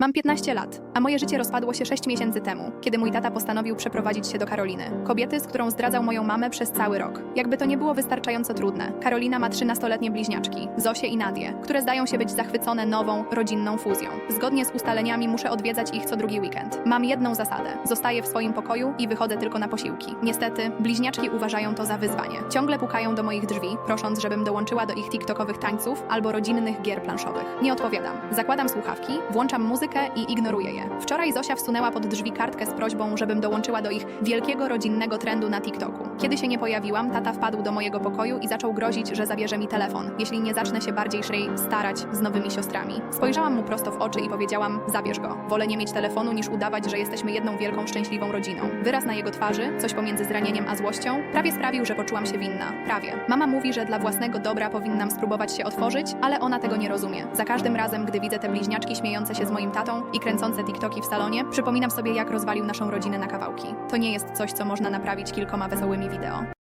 Mam 15 lat, a moje życie rozpadło się 6 miesięcy temu, kiedy mój tata postanowił przeprowadzić się do Karoliny, kobiety, z którą zdradzał moją mamę przez cały rok. Jakby to nie było wystarczająco trudne, Karolina ma 13-letnie bliźniaczki, Zosię i Nadię, które zdają się być zachwycone nową, rodzinną fuzją. Zgodnie z ustaleniami muszę odwiedzać ich co drugi weekend. Mam jedną zasadę: zostaję w swoim pokoju i wychodzę tylko na posiłki. Niestety, bliźniaczki uważają to za wyzwanie. Ciągle pukają do moich drzwi, prosząc, żebym dołączyła do ich TikTokowych tańców albo rodzinnych gier planszowych. Nie odpowiadam. Zakładam słuchawki, włączam muzykę i ignoruję je. Wczoraj Zosia wsunęła pod drzwi kartkę z prośbą, żebym dołączyła do ich wielkiego rodzinnego trendu na TikToku. Kiedy się nie pojawiłam, tata wpadł do mojego pokoju i zaczął grozić, że zabierze mi telefon, jeśli nie zacznę się bardziej szrej starać z nowymi siostrami. Spojrzałam mu prosto w oczy i powiedziałam: Zabierz go. Wolę nie mieć telefonu niż udawać, że jesteśmy jedną wielką, szczęśliwą rodziną. Wyraz na jego twarzy, coś pomiędzy zranieniem a złością, prawie sprawił, że poczułam się winna. Prawie. Mama mówi, że dla własnego dobra powinnam spróbować się otworzyć, ale ona tego nie rozumie. Za każdym razem, gdy widzę te bliźniaczki śmiejące się z moim tatą i kręcące TikToki w salonie, przypominam sobie, jak rozwalił naszą rodzinę na kawałki. To nie jest coś, co można naprawić kilkoma wesołymi wideo.